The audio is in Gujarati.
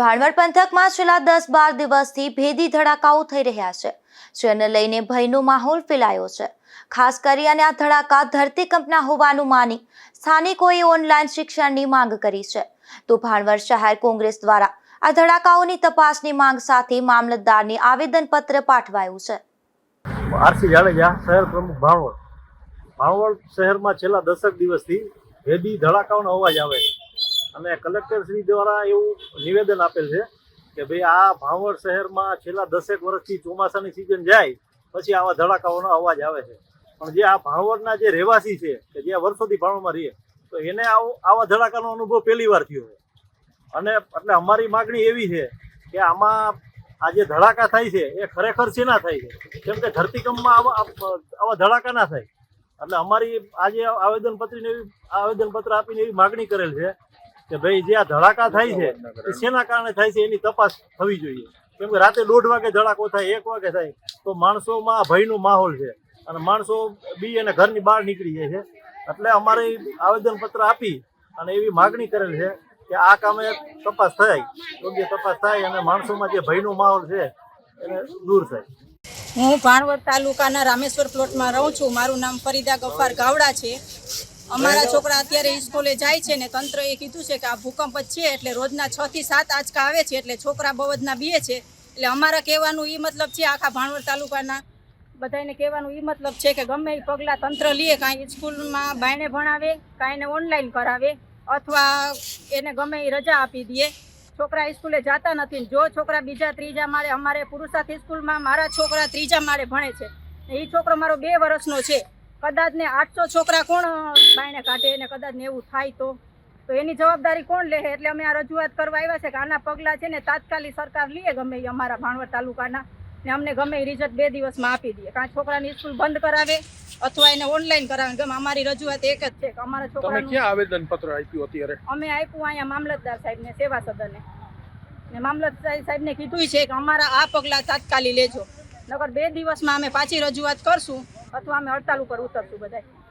ભાણવડ પંથકમાં છેલ્લા દસ બાર દિવસથી ભેદી ધડાકાઓ થઈ રહ્યા છે, જેને લઈને ભયનો માહોલ ફેલાયો છે. ખાસ કરી અને આ ધડાકા ધરતીકંપના હોવાનું માની સ્થાનિકોએ ઓનલાઈન શિક્ષણની માંગ કરી છે. તો ભાણવડ શહેર કોંગ્રેસ દ્વારા આ ધડાકાઓની તપાસની માંગ સાથે મામલતદારને આવેદનપત્ર પાઠવાયું છે. આરસી જાડેજા, શહેર પ્રમુખ ભાણવડ. ભાણવડ શહેરમાં છેલ્લા દસક દિવસથી ભેદી ધડાકાઓનો અવાજ આવે છે. અને કલેક્ટર શ્રી દ્વારા એવું નિવેદન આપેલ છે કે ભાઈ આ ભાવર શહેરમાં છેલ્લા દસેક વર્ષથી ચોમાસાની સિઝન જાય, પછી આવા ધડાકાઓનો અવાજ આવે છે. પણ જે આ ભાવરના જે રહેવાસી છે, કે જે વર્ષોથી ભાવણમાં રહીએ, તો એને આવો, આવા ધડાકાનો અનુભવ પહેલી વાર થયો છે. અને એટલે અમારી માગણી એવી છે કે આમાં આ જે ધડાકા થાય છે, એ ખરેખર શેના થાય છે? કેમ કે ધરતીકંપમાં આવા આવા ધડાકા ના થાય. એટલે અમારી આજે આવેદનપત્રીને એવી, આવેદનપત્ર આપીને એવી માગણી કરેલ છે કે ભાઈ જે આ ધડાકા થાય છે, એ શેના કારણે થાય છે એની તપાસ થવી જોઈએ. કેમ કે રાતે દોઢ વાગે ધડાકો થાય, એક વાગે થાય, તો માણસોમાં ભયનો માહોલ છે. અને માણસો બી અને ઘરની બહાર નીકળી જાય છે. એટલે અમારે આવેદનપત્ર આપી અને એવી માગણી કરેલ છે કે આ કામે તપાસ થાય, યોગ્ય તપાસ થાય અને માણસોમાં જે ભયનો માહોલ છે, એને દૂર થાય. હું ભાણવડ તાલુકાના રામેશ્વર પ્લોટમાં રહું છું. મારું નામ ફરીદા ગફાર ગાવડા છે. અમારા છોકરા અત્યારે સ્કૂલે જાય છે ને તંત્રએ કીધું છે કે આ ભૂકંપ જ છે એટલે રોજના છ થી સાત આંચકા આવે છે એટલે છોકરા બવદના બીએ છે. એટલે અમારા કહેવાનું એ મતલબ છે આખા ભાણવડ તાલુકાના બધાને કહેવાનું એ મતલબ છે કે ગમે એ પગલાં તંત્ર લે, કાંઈ સ્કૂલમાં બાયણે ભણાવે, કાંઈને ઓનલાઈન કરાવે અથવા એને ગમે એ રજા આપી દે. છોકરા સ્કૂલે જતા નથી જો છોકરા બીજા ત્રીજા માળે અમારે પુરુષાર્થ સ્કૂલમાં મારા છોકરા ત્રીજા માળે ભણે છે. એ છોકરો મારો બે વર્ષનો છે. કદાચ ને આઠસો છોકરા કોણ બાયણે કાઢે અને કદાચ ને એવું થાય તો? તો એની જવાબદારી કોણ લે એટલે અમે આ રજૂઆત કરવા આવ્યા છે કે આના પગલાં છે ને તાત્કાલિક સરકાર લે ગમે એ અમારા ભાણવડ તાલુકાના ને અમને ગમે એ રિઝલ્ટ બે દિવસમાં આપી દઈએ કાં છોકરાની સ્કૂલ બંધ કરાવે અથવા એને ઓનલાઈન કરાવે ગમે અમારી રજૂઆત એક જ છે કે અમારા છોકરા ક્યાં આવેદન પત્ર આપ્યું અત્યારે? અમે આપ્યું અહીંયા મામલતદાર સાહેબને સેવા સદને ને મામલતદાર સાહેબને કીધું છે કે અમારા આ પગલાં તાત્કાલિક લેજો. નકર બે દિવસમાં અમે પાછી રજૂઆત કરશું અથવા અમે હડતાલ ઉપર ઉતરશું બધાય.